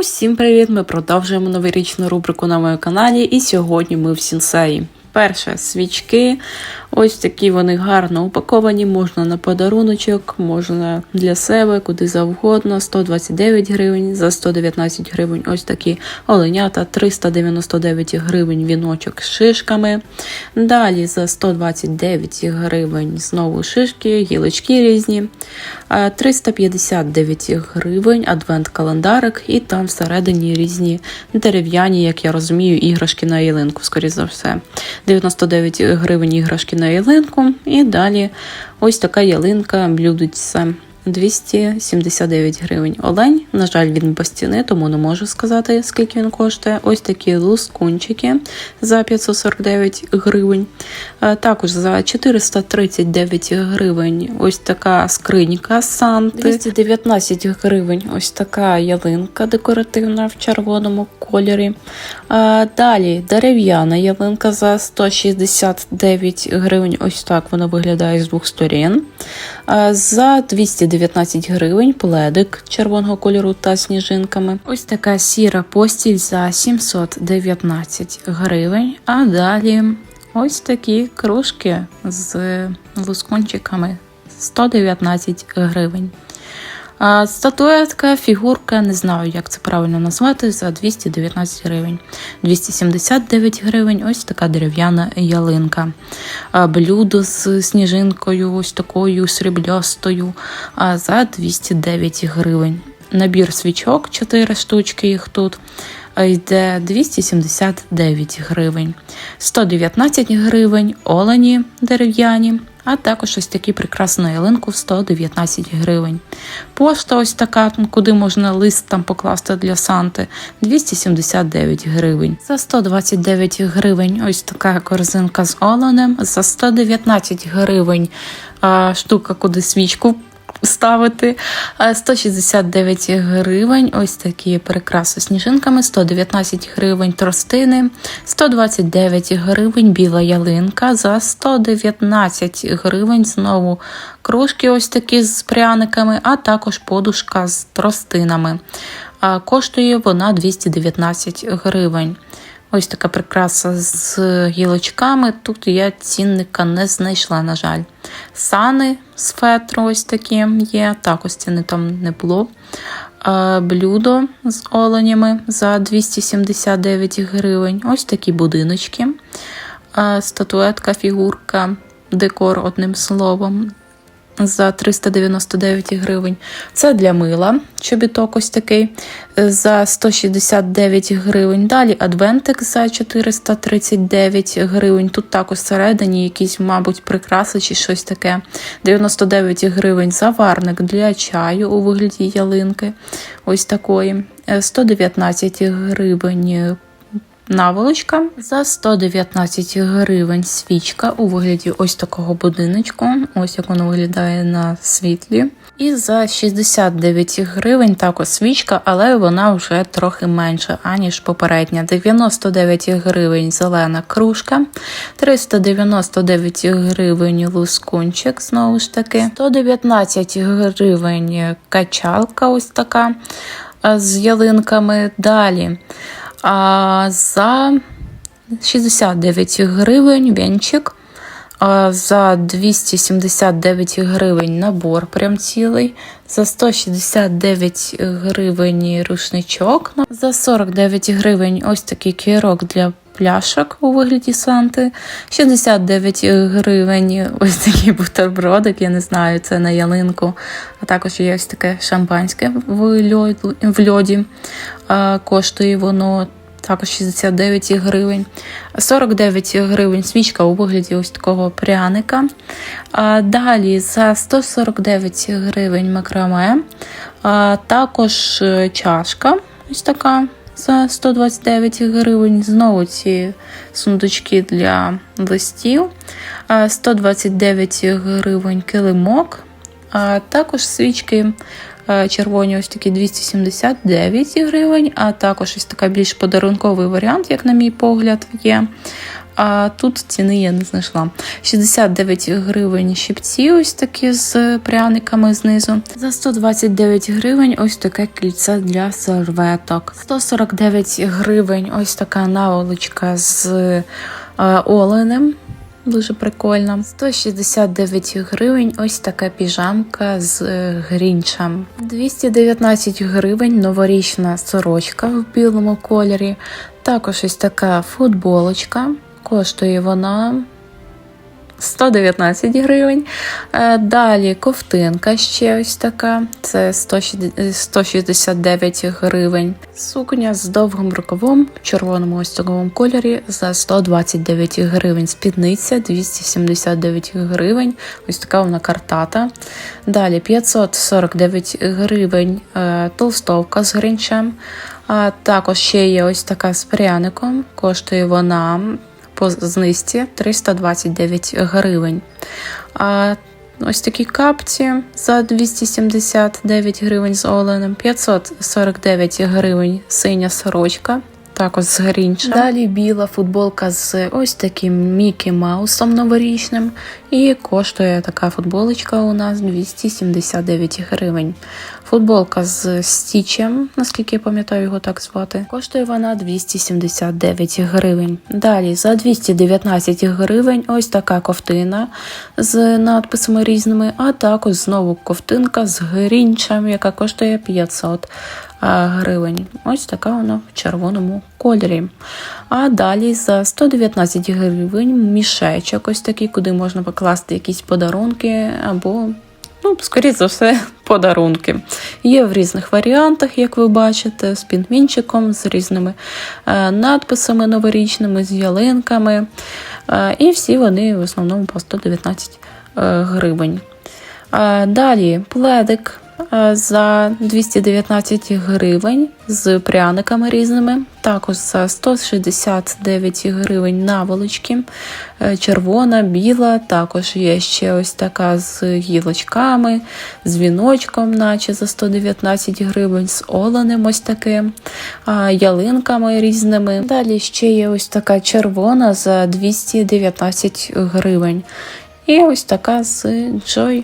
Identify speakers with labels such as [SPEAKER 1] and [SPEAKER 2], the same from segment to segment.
[SPEAKER 1] Усім привіт! Ми продовжуємо новорічну рубрику на моєму каналі, і сьогодні ми в сінсеї. Перше свічки. Ось такі вони гарно упаковані, можна на подаруночок, можна для себе, куди завгодно. 129 гривень, за 119 гривень ось такі оленята, 399 гривень віночок з шишками. Далі за 129 гривень знову шишки, гілочки різні. 359 гривень адвент-календарик, і там всередині різні дерев'яні, як я розумію, іграшки на ялинку, скоріше за все. 99 гривень іграшки на ялинку. І далі ось така ялинка блюдеться 279 гривень. Олень, на жаль, він без ціни, тому не можу сказати, скільки він коштує. Ось такі лускунчики за 549 гривень. Також за 439 гривень ось така скринька Санти. 219 гривень ось така ялинка декоративна в червоному кольорі. Далі дерев'яна ялинка за 169 гривень. Ось так вона виглядає з двох сторін. За 219 гривень пледик червоного кольору та сніжинками. Ось така сіра постіль за 719 гривень. А далі ось такі кружки з лускончиками 119 гривень. Статуетка, фігурка, не знаю, як це правильно назвати, за 219 гривень. 279 гривень ось така дерев'яна ялинка. Блюдо з сніжинкою, ось такою сріблястою, за 209 гривень. Набір свічок, 4 штучки їх тут. Йде 279 гривень, 119 гривень, олені дерев'яні, а також ось такі прекрасну ялинку в 119 гривень. Пошта ось така, куди можна лист там покласти для Санти, 279 гривень. За 129 гривень ось така корзинка з оленем, за 119 гривень штука, куди свічку ставити. 169 гривень, ось такі прикраси сніжинками, 119 гривень тростини, 129 гривень біла ялинка, за 119 гривень знову кружки ось такі з пряниками, а також подушка з тростинами. Коштує вона 219 гривень. Ось така прикраса з гілочками. Тут я цінника не знайшла, на жаль. Сани з фетру ось такі є. Також ціни там не було. Блюдо з оленями за 279 гривень. Ось такі будиночки. Статуетка, фігурка, декор, одним словом. За 399 гривень. Це для мила, чобіток ось такий за 169 гривень. Далі адвентик за 439 гривень. Тут також всередині якісь, мабуть, прикраси чи щось таке. 99 гривень заварник для чаю у вигляді ялинки. Ось такої. 119 гривень наволочка за 119 гривень свічка у вигляді ось такого будиночку. Ось як воно виглядає на світлі. І за 69 гривень також свічка, але вона вже трохи менша, аніж попередня. 99 гривень зелена кружка, 399 гривень лускунчик, знову ж таки, 119 гривень качалка, ось така з ялинками. Далі. А за 69 гривень венчик. За 279 гривень набор прям цілий. За 169 гривень рушничок. За 49 гривень ось такий кірок для пляшок у вигляді Санти. 69 гривень ось такий бутербродик, я не знаю, це на ялинку. А також є ось таке шампанське в льоді. Коштує воно також 69 гривень. 49 гривень свічка у вигляді ось такого пряника. А Далі за 149 гривень макраме. А Також е, чашка ось така за 129 гривень. Знову ці сундучки для листів. 129 гривень килимок. А Також свічки червоні ось такі 279 гривень, а також ось така більш подарунковий варіант, як на мій погляд, є. А тут ціни я не знайшла. 69 гривень щипці, ось такі з пряниками знизу. За 129 гривень ось таке кільце для серветок. 149 гривень ось така наволочка з е, оленем. Дуже прикольно. 169 гривень ось така піжамка з е, грінчем. 219 гривень новорічна сорочка в білому кольорі. Також ось така футболочка. Коштує вона 119 гривень. Е, Далі ковтинка ще ось така, це 169 гривень. Сукня з довгим рукавом в червоному ось такому кольорі за 129 гривень. Спідниця 279 гривень. Ось така вона картата. Далі 549 гривень е, толстовка з гринчем. А також ще є ось така з пряником. Коштує вона по знизці 329 гривень. А ось такі капці за 279 гривень з оленем, 549 гривень синя сорочка. Також з грінча. Далі біла футболка з ось таким Мікі Маусом новорічним. І коштує така футболочка у нас 279 гривень. Футболка з стічем, наскільки я пам'ятаю його так звати, коштує вона 279 гривень. Далі за 219 гривень ось така ковтина з надписами різними, а також знову ковтинка з грінчем, яка коштує 500 гривень. Ось така вона в червоному кольорі. А далі за 119 гривень мішечок, ось такий, куди можна покласти якісь подарунки або. Ну, скоріше за все, подарунки. Є в різних варіантах, як ви бачите, з пінгвінчиком, з різними е, надписами новорічними, з ялинками. Е, і всі вони в основному по 119 е, гривень. Е, далі пледик е, за 219 гривень з пряниками різними. Також за 169 гривень наволочки, е, червона, біла. Також є ще ось така з гілочками, з віночком, наче за 119 гривень, з оленем ось таким, ялинками різними. Далі ще є ось така червона за 219 гривень. І ось така з Joy.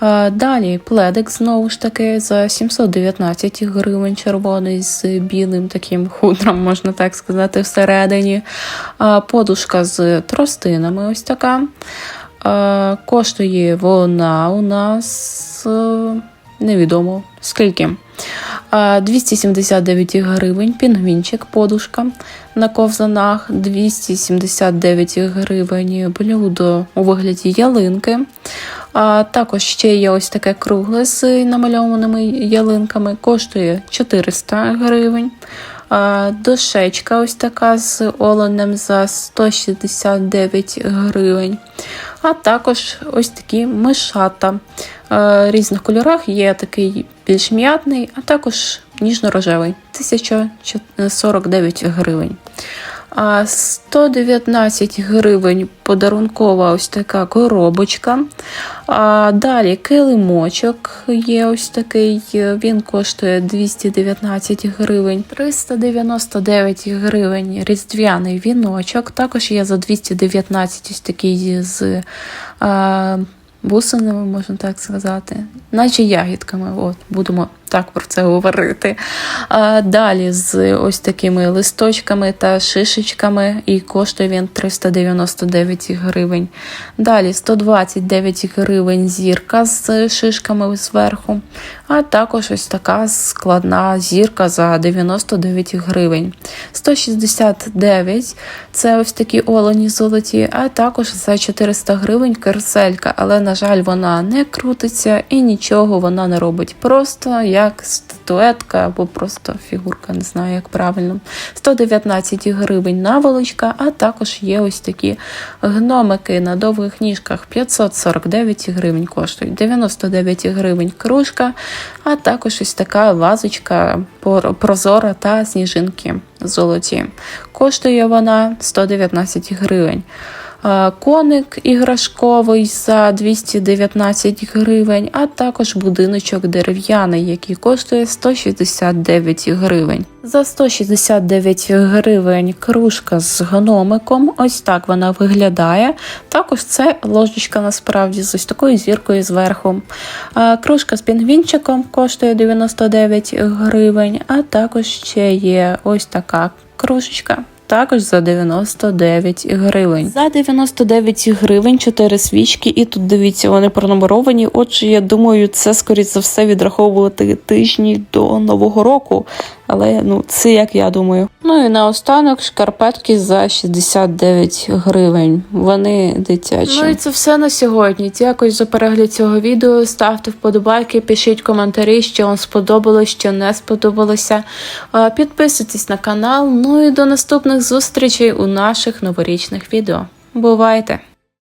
[SPEAKER 1] А, Далі пледик знову ж таки за 719 гривень червоний з білим таким хутром, можна так сказати, всередині. А, Подушка з тростинами ось така. А, Коштує вона у нас е, невідомо скільки. 279 гривень, пінгвінчик, подушка на ковзанах, 279 гривень, блюдо у вигляді ялинки. А також ще є ось таке кругле з намальованими ялинками, коштує 400 гривень. Дошечка ось така з оленем за 169 гривень. А також ось такі мишата е, різних кольорах. Є такий більш м'ятний, а також ніжно-рожевий 1049 гривень. А 119 гривень подарункова ось така коробочка. А Далі килимочок є ось такий, він коштує 219 гривень, 399 гривень різдвяний віночок. Також є за 219 ось такий з а, бусинами, можна так сказати, наче ягідками. От, Будемо так про це говорити. А Далі з ось такими листочками та шишечками, і коштує він 399 гривень. Далі 129 гривень зірка з шишками зверху. А також ось така складна зірка за 99 гривень. 169 це ось такі олені золоті, а також за 400 гривень каруселька, але, на жаль, вона не крутиться і нічого вона не робить. Просто як статуетка або просто фігурка, не знаю, як правильно. 119 гривень наволочка, а також є ось такі гномики на довгих ніжках. 549 гривень коштують, 99 гривень кружка, а також ось така вазочка прозора та сніжинки золоті. Коштує вона 119 гривень. Е, коник іграшковий за 219 гривень, а також будиночок дерев'яний, який коштує 169 гривень. За 169 гривень кружка з гномиком. Ось так вона виглядає. Також це ложечка насправді з ось такою зіркою зверху. Кружка з пінгвінчиком коштує 99 гривень, а також ще є ось така кружечка. Також за 99 гривень. За 99 гривень 4 свічки, і тут дивіться, вони пронумеровані. Отже, я думаю, це скоріш за все відраховувати тижні до нового року. Але ну це як я думаю. Ну і наостанок шкарпетки за 69 гривень. Вони дитячі. Ну і це все на сьогодні. Дякую за перегляд цього відео. Ставте вподобайки, пишіть коментарі, що вам сподобалось, що не сподобалося. Підписуйтесь на канал. Ну і до наступних зустрічей у наших новорічних відео. Бувайте!